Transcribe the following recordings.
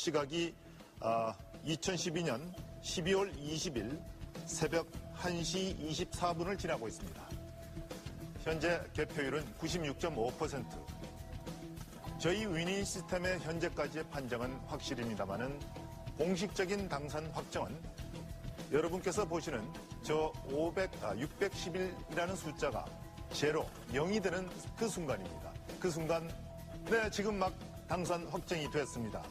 시각이 2012년 12월 20일 새벽 1시 24분을 지나고 있습니다. 현재 개표율은 96.5%. 저희 위닝 시스템의 현재까지의 판정은 확실입니다만은 공식적인 당선 확정은 여러분께서 보시는 저 500, 아, 611이라는 숫자가 제로, 0이 되는 그 순간입니다. 그 순간, 네, 지금 막 당선 확정이 됐습니다.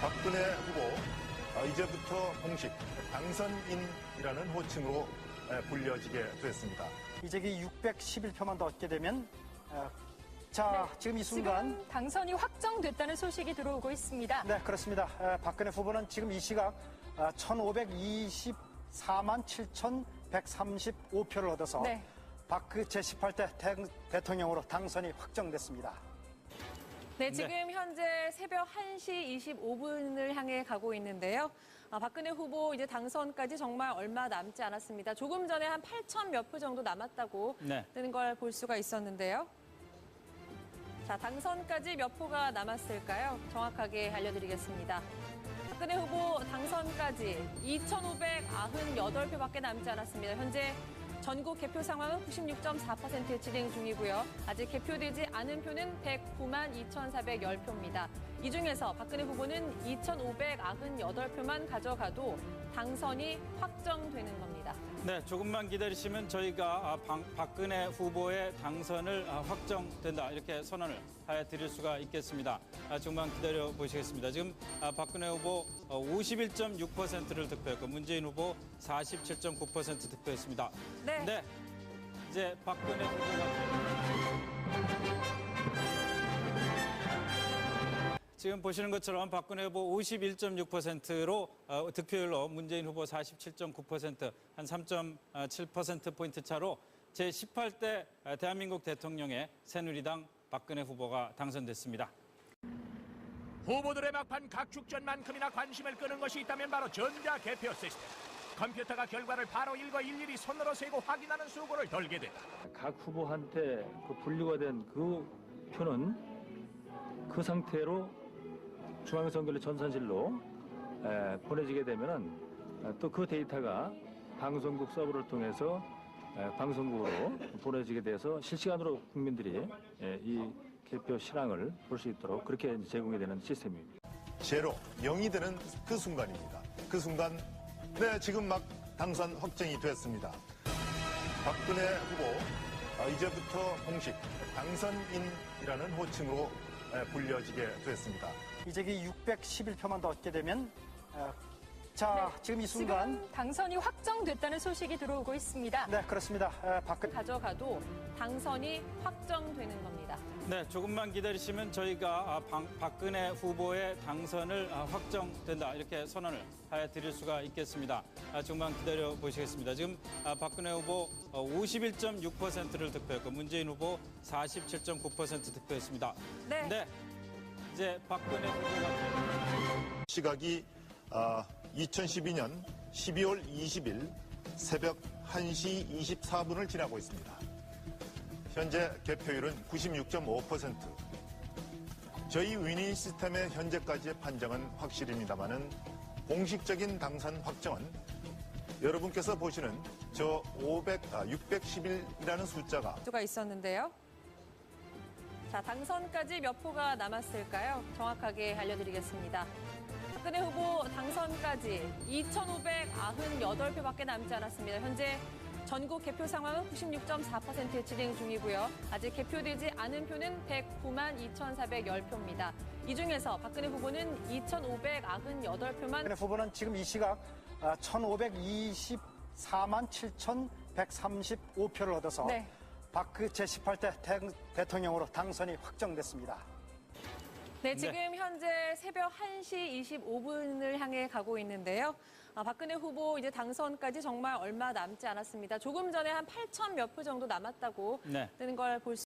박근혜 후보 어, 이제부터 공식 당선인이라는 호칭으로 에, 불려지게 됐습니다. 이제기 611표만 더 얻게 되면 어, 자 지금 이 순간 지금 당선이 확정됐다는 소식이 들어오고 있습니다. 네 그렇습니다. 에, 박근혜 후보는 지금 이 시각 어, 1524만 7,135표를 얻어서 네. 박그 제18대 대통령으로 당선이 확정됐습니다. 네, 지금 현재 새벽 1시 25분을 향해 가고 있는데요. 아, 박근혜 후보 이제 당선까지 정말 얼마 남지 않았습니다. 조금 전에 한 8천 몇 표 정도 남았다고 네. 뜨는 걸 볼 수가 있었는데요. 자, 당선까지 몇 표가 남았을까요? 정확하게 알려드리겠습니다. 박근혜 후보 당선까지 2,598표밖에 남지 않았습니다. 현재 전국 개표 상황은 96.4% 진행 중이고요. 아직 개표되지 않은 표는 109만 2,410표입니다. 이 중에서 박근혜 후보는 2,598표만 가져가도 당선이 확정되는 겁니다. 네, 조금만 기다리시면 저희가 아, 방- 박근혜 후보의 당선을 아, 확정된다 이렇게 선언을 해드릴 수가 있겠습니다. 아, 조금만 기다려 보시겠습니다. 지금 아, 박근혜 후보 51.6%를 득표했고 문재인 후보 47.9% 득표했습니다. 네. 이제 박근혜 후보가 지금 보시는 것처럼 박근혜 후보 51.6%로 어, 득표율로 문재인 후보 47.9%, 한 3.7%포인트 차로 제18대 대한민국 대통령의 새누리당 박근혜 후보가 당선됐습니다. 후보들의 막판 각축전만큼이나 관심을 끄는 것이 있다면 바로 전자 개표 시스템. 컴퓨터가 결과를 바로 읽어 일일이 손으로 세고 확인하는 수고를 덜게 된다. 각 후보한테 그 분류가 된 그 표는 그 상태로 중앙선거를 전산실로 에, 보내지게 되면은 또 그 데이터가 방송국 서버를 통해서 에, 방송국으로 보내지게 돼서 실시간으로 국민들이 에, 이 개표 실황을 볼 수 있도록 그렇게 제공이 되는 시스템입니다. 제로, 0이 되는 그 순간입니다. 그 순간, 네, 지금 막 당선 확정이 됐습니다. 박근혜 후보 어, 이제부터 공식 당선인이라는 호칭으로 에, 불려지게 됐습니다. 이제기 611표만 더 얻게 되면 어, 자 지금 이 순간 지금 당선이 확정됐다는 소식이 들어오고 있습니다. 네 그렇습니다. 에, 박근 가져가도 당선이 확정되는 겁니다. 네, 조금만 기다리시면 저희가 아, 방- 박근혜 후보의 당선을 아, 확정된다 이렇게 선언을 해드릴 수가 있겠습니다. 아, 조금만 기다려 보시겠습니다. 지금 아, 박근혜 후보 51.6%를 득표했고 문재인 후보 47.9% 득표했습니다. 네. 이제 박근혜 후보가 시각이 2012년 12월 20일 새벽 1시 24분을 지나고 있습니다. 현재 개표율은 96.5%. 저희 위닝 시스템의 현재까지의 판정은 확실입니다만은 공식적인 당선 확정은 여러분께서 보시는 저 500, 아, 611이라는 숫자가 수가 있었는데요. 자, 당선까지 몇 표가 남았을까요? 정확하게 알려드리겠습니다. 박근혜 후보 당선까지 2,598표밖에 남지 않았습니다. 현재 전국 개표 상황은 96.4% 진행 중이고요. 아직 개표되지 않은 표는 109만 2,410표입니다. 이 중에서 박근혜 후보는 2,598표만 박근혜 후보는 지금 이 시각 어, 1524만 7,135표를 얻어서 네. 박그 제18대 대통령으로 당선이 확정됐습니다. 네, 지금 현재 새벽 1시 25분을 향해 가고 있는데요. 아, 박근혜 후보 이제 당선까지 정말 얼마 남지 않았습니다. 조금 전에 한 8천 몇 표 정도 남았다고 네. 뜨는 걸 볼 수